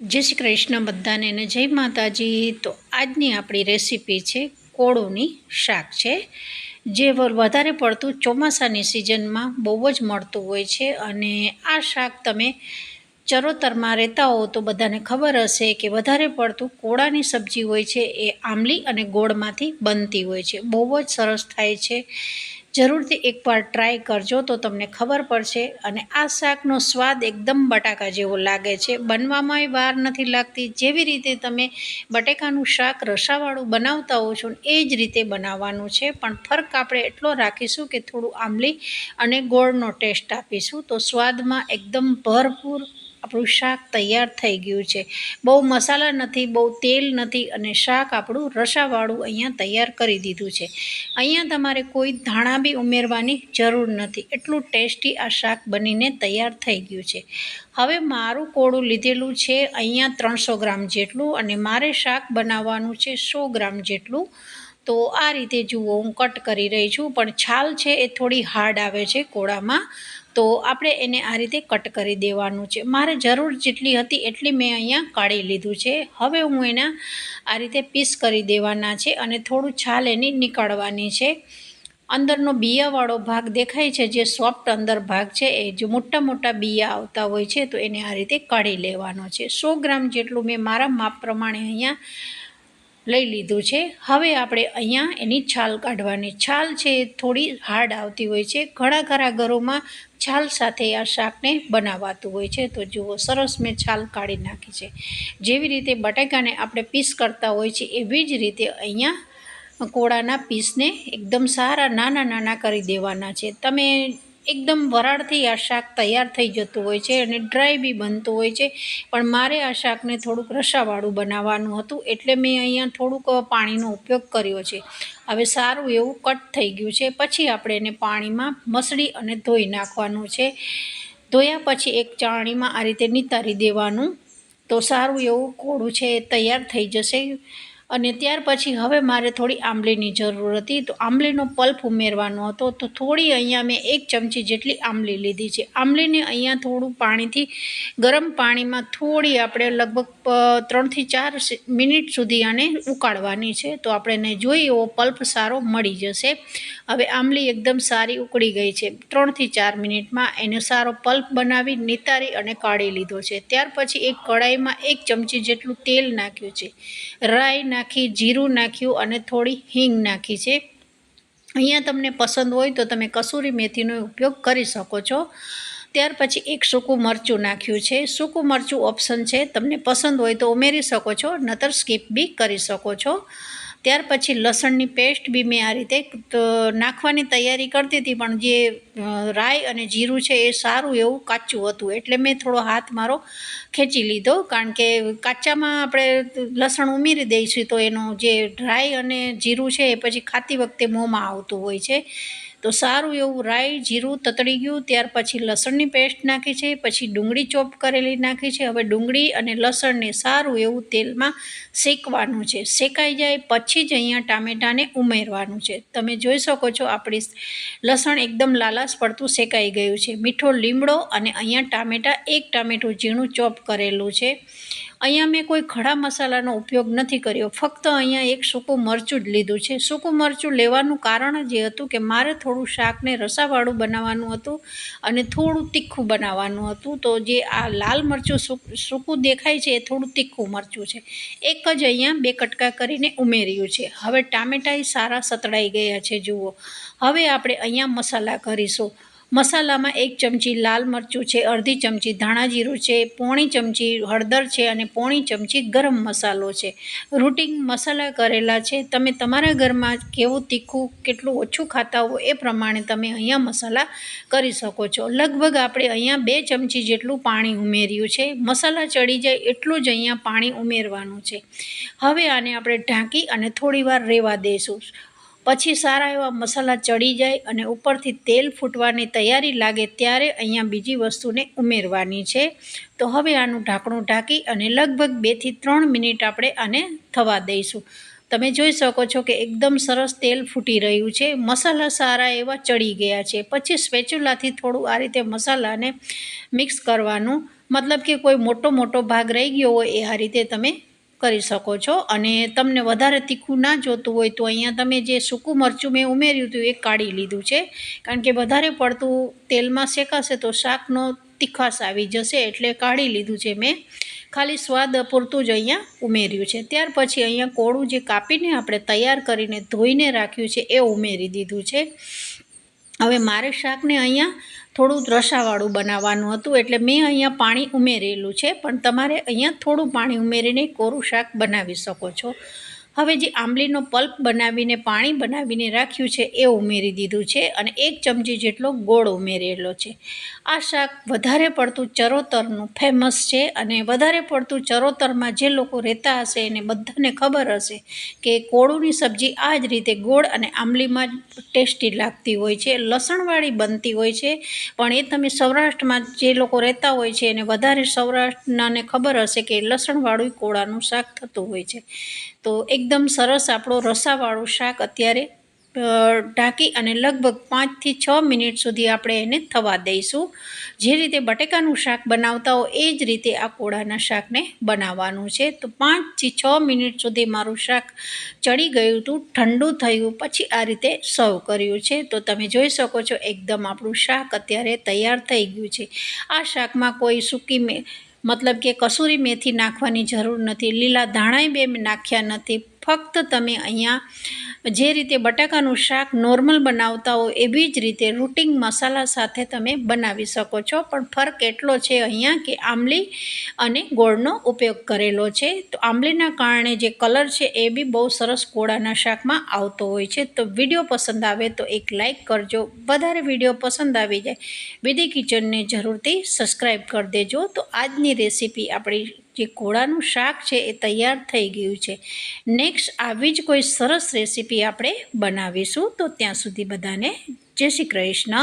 જય શ્રી કૃષ્ણ બધાને અને જય માતાજી. તો આજની આપણી રેસીપી છે કોળોની શાક છે, જે વધારે પડતું ચોમાસાની સિઝનમાં બહુ જ મળતું હોય છે અને આ શાક તમે ચરોતરમાં રહેતા હો તો બધાને ખબર હશે કે વધારે પડતું કોળાની સબ્જી હોય છે એ આંબલી અને ગોળમાંથી બનતી હોય છે. બહુ જ સરસ થાય છે જરૂરથી એકવાર ટ્રાય કરજો તો તમને ખબર પડશે અને આ શાકનો સ્વાદ એકદમ બટાકા જેવો લાગે છે. બનવામાંય વાર નથી લાગતી. જેવી રીતે તમે બટેકાનું શાક રસાવાળું બનાવતા હો છો એ જ રીતે બનાવવાનું છે. પણ ફરક આપણે એટલો રાખીશું કે થોડું આંબલી અને ગોળનો ટેસ્ટ આપીશું. તો સ્વાદમાં એકદમ ભરપૂર આપણું શાક તૈયાર થઈ ગયું છે. બહુ મસાલા નથી, બહુ તેલ નથી અને શાક આપણું રસાવાળું અહીંયા તૈયાર કરી દીધું છે. અહીંયા તમારે કોઈ ધાણા બી ઉમેરવાની જરૂર નથી. એટલું ટેસ્ટી આ શાક બનીને તૈયાર થઈ ગયું છે. હવે મારું કોળું લીધેલું છે અહીંયા ત્રણસો ગ્રામ જેટલું અને મારે શાક બનાવવાનું છે સો ગ્રામ જેટલું. તો આ રીતે જુઓ, હું કટ કરી રહી છું, પણ છાલ છે એ થોડી હાર્ડ આવે છે કોળામાં. તો આપણે એને આ રીતે કટ કરી દેવાનું છે. મારે જરૂર જેટલી હતી એટલી મેં અહીંયા કાઢી લીધું છે. હવે હું એના આ રીતે પીસ કરી દેવાના છે અને થોડું છાલ એની નીકાળવાની છે. અંદરનો બિયાવાળો ભાગ દેખાય છે, જે સોફ્ટ અંદર ભાગ છે, એ જો મોટા મોટા બિયા આવતા હોય છે, તો એને આ રીતે કાઢી લેવાનો છે. સો ગ્રામ જેટલું મેં મારા માપ પ્રમાણે અહીંયા લઈ લીધું છે. હવે આપણે અહીંયા એની છાલ કાઢવાની. છાલ છે થોડી હાર્ડ આવતી હોય છે. ઘણા ખરા ઘરોમાં છાલ સાથે આ શાકને બનાવાતું હોય છે. તો જુઓ, સરસ મેં છાલ કાઢી નાખી છે. જેવી રીતે બટાકાને આપણે પીસ કરતા હોય છે, એવી જ રીતે અહીંયા કોળાના પીસને એકદમ સારા નાના નાના કરી દેવાના છે. તમે એકદમ વરાળથી આ શાક તૈયાર થઈ જતું હોય છે અને ડ્રાય બી બનતું હોય છે. પણ મારે આ શાકને થોડુંક રસાવાળું બનાવવાનું હતું એટલે મેં અહીંયા થોડુંક પાણીનો ઉપયોગ કર્યો છે. હવે સારું એવું કટ થઈ ગયું છે. પછી આપણે એને પાણીમાં મસળી અને ધોઈ નાખવાનું છે. ધોયા પછી એક ચાણીમાં આ રીતે નિતારી દેવાનું. તો સારું એવું કોળું છે એ તૈયાર થઈ જશે. અને ત્યાર પછી હવે મારે થોડી આંબલીની જરૂર હતી. તો આંબલીનો પલ્પ ઉમેરવાનો હતો. તો થોડી અહીંયા મેં એક ચમચી જેટલી આંબલી લીધી છે. આંબલીને અહીંયા થોડું પાણીથી, ગરમ પાણીમાં થોડી આપણે લગભગ ત્રણથી ચાર મિનિટ સુધી આને ઉકાળવાની છે. તો આપણે જોઈ એવો પલ્પ સારો મળી જશે. હવે આંબલી એકદમ સારી ઉકળી ગઈ છે. ત્રણથી ચાર મિનિટમાં એને સારો પલ્પ બનાવી, નિતારી અને કાઢી લીધો છે. ત્યાર પછી એક કડાઈમાં એક ચમચી જેટલું તેલ નાખ્યું છે. રાઈ નાખી જીરું નાખ્યું અને થોડી હિંગ નાખી છે. અહીંયા તમને પસંદ હોય તો તમે કસૂરી મેથીનો ઉપયોગ કરી શકો છો. ત્યાર પછી એક સૂકું મરચું નાખ્યું છે. સૂકું મરચું ઓપ્શન છે. તમને પસંદ હોય તો ઉમેરી શકો છો, નતર સ્કીપ બી કરી શકો છો. ત્યાર પછી લસણની પેસ્ટ બી મેં આ રીતે નાખવાની તૈયારી કરતી હતી, પણ જે રાઈ અને જીરું છે એ સારું એવું કાચું હતું, એટલે મેં થોડો હાથ મારો ખેંચી લીધો, કારણ કે કાચામાં આપણે લસણ ઉમેરી દઈશું તો એનું જે રાઈ અને જીરું છે એ પછી ખાતી વખતે મોંમાં આવતું હોય છે. તો સારું એવું રાઈ જીરું તતડી ગયું, ત્યાર પછી લસણની પેસ્ટ નાખી છે, પછી ડુંગળી ચોપ કરેલી નાખી છે. હવે ડુંગળી અને લસણને સારું એવું તેલમાં શેકવાનું છે. શેકાઈ જાય પછી જ અહીંયા ટામેટાને ઉમેરવાનું છે. તમે જોઈ શકો છો આપણી લસણ એકદમ લાલાશ પડતું શેકાઈ ગયું છે. મીઠો લીમડો અને અહીંયા ટામેટાં એક ટામેટું ઝીણું ચોપ કરેલું છે. અહીંયા મેં કોઈ ખડા મસાલાનો ઉપયોગ નથી કર્યો. ફક્ત અહીંયા એક સૂકું મરચું જ લીધું છે. સૂકું મરચું લેવાનું કારણ જ એ હતું કે મારે થોડું શાકને રસાવાળું બનાવવાનું હતું અને થોડું તીખું બનાવવાનું હતું. તો જે આ લાલ મરચું સૂક- દેખાય છે એ થોડું તીખું મરચું છે. એક જ અહીંયા બે કટકા કરીને ઉમેર્યું છે. હવે ટામેટાં સારા સતળાઈ ગયા છે, જુઓ. હવે આપણે અહીંયા મસાલા કરીશું. મસાલામાં એક ચમચી લાલ મરચું છે, અડધી ચમચી ધાણા જીરું છે, પોણી ચમચી હળદર છે અને પોણી ચમચી ગરમ મસાલો છે. રૂટિંગ મસાલા કરેલા છે. તમે તમારા ઘરમાં કેવું તીખું, કેટલું ઓછું ખાતા હો એ પ્રમાણે તમે અહીંયા મસાલા કરી શકો છો. લગભગ આપણે અહીંયા બે ચમચી જેટલું પાણી ઉમેર્યું છે. મસાલા ચડી જાય એટલું જ અહીંયા પાણી ઉમેરવાનું છે. હવે આને આપણે ઢાંકી અને થોડીવાર રહેવા દઈશું પછી સારા એવા મસાલા ચડી જાય અને ઉપરથી તેલ ફૂટવાની તૈયારી લાગે ત્યારે અહીંયા બીજી વસ્તુને ઉમેરવાની છે. તો હવે આનું ઢાંકણું ઢાંકી અને લગભગ બેથી ત્રણ મિનિટ આપણે આને થવા દઈશું. તમે જોઈ શકો છો કે એકદમ સરસ તેલ ફૂટી રહ્યું છે. મસાલા સારા એવા ચડી ગયા છે. પછી સ્પેચ્યુલાથી થોડું આ રીતે મસાલાને મિક્સ કરવાનું. મતલબ કે કોઈ મોટો મોટો ભાગ રહી ગયો હોય એ આ રીતે તમે કરી શકો છો અને તમને વધારે તીખું ના જોતું હોય તો અહીંયા તમે જે સૂકું મરચું મેં ઉમેર્યું હતું એ કાઢી લીધું છે. કારણ કે વધારે પડતું તેલમાં શેકાશે તો શાકનો તીખાશ આવી જશે એટલે કાઢી લીધું છે મેં. ખાલી સ્વાદ પૂરતું જ અહીંયા ઉમેર્યું છે. ત્યાર પછી અહીંયા કોળું જે કાપીને આપણે તૈયાર કરીને ધોઈને રાખ્યું છે એ ઉમેરી દીધું છે. હવે મારે શાકને અહીંયા થોડું રસાવાળું બનાવવાનું હતું એટલે મેં અહીંયા પાણી ઉમેરેલું છે, પણ તમારે અહીંયા થોડું પાણી ઉમેરીને કોરું શાક બનાવી શકો છો. હવે જે આંબલીનો પલ્પ બનાવીને, પાણી બનાવીને રાખ્યું છે, એ ઉમેરી દીધું છે અને એક ચમચી જેટલો ગોળ ઉમેરેલો છે. આ શાક વધારે પડતું ચરોતરનું ફેમસ છે અને વધારે પડતું ચરોતરમાં જે લોકો રહેતા હશે એને બધાને ખબર હશે કે કોળુની સબ્જી આ જ રીતે ગોળ અને આંબલીમાં જ ટેસ્ટી લાગતી હોય છે, લસણવાળી બનતી હોય છે. પણ એ તમે સૌરાષ્ટ્રમાં જે લોકો રહેતા હોય છે એને વધારે સૌરાષ્ટ્રનાને ખબર હશે કે લસણવાળું કોળાનું શાક થતું હોય છે. તો એકદમ સરસ આપણો રસાવાળું શાક અત્યારે ઢાંકી અને લગભગ પાંચથી છ મિનિટ સુધી આપણે એને થવા દઈશું. જે રીતે બટેકાનું શાક બનાવતા હો એ જ રીતે આ કોળાના શાકને બનાવવાનું છે. તો પાંચથી છ મિનિટ સુધી મારું શાક ચડી ગયું હતું, ઠંડુ થયું, પછી આ રીતે સર્વ કર્યું છે. તો તમે જોઈ શકો છો એકદમ આપણું શાક અત્યારે તૈયાર થઈ ગયું છે. આ શાકમાં કોઈ સૂકી મેં, મતલબ કે કસૂરી મેથી નાખવાની જરૂર નથી, લીલા ધાણાય બે નાખ્યા નથી ફક્ત તમે અહીંયા જે રીતે બટાકાનું શાક નોર્મલ બનાવતા હો એવી જ રીતે રૂટિંગ મસાલા સાથે તમે બનાવી શકો છો. પણ ફરક એટલો છે અહીંયા કે આંબલી અને ગોળનો ઉપયોગ કરેલો છે. તો આંબલીના કારણે જે કલર છે એ બી બહુ સરસ કોળાના શાકમાં આવતો હોય છે. તો વીડિયો પસંદ આવે તો એક લાઈક કરજો. વધારે વીડિયો પસંદ આવી જાય, વિધિ કિચનને જરૂરથી સબસ્ક્રાઈબ કરી દેજો. તો આજની રેસીપી આપણી જે કોળાનું શાક છે એ તૈયાર થઈ ગયું છે. નેક્સ્ટ આવી જ કોઈ સરસ રેસીપી આપણે બનાવીશું. તો ત્યાં સુધી બધાને જય શ્રી કૃષ્ણ.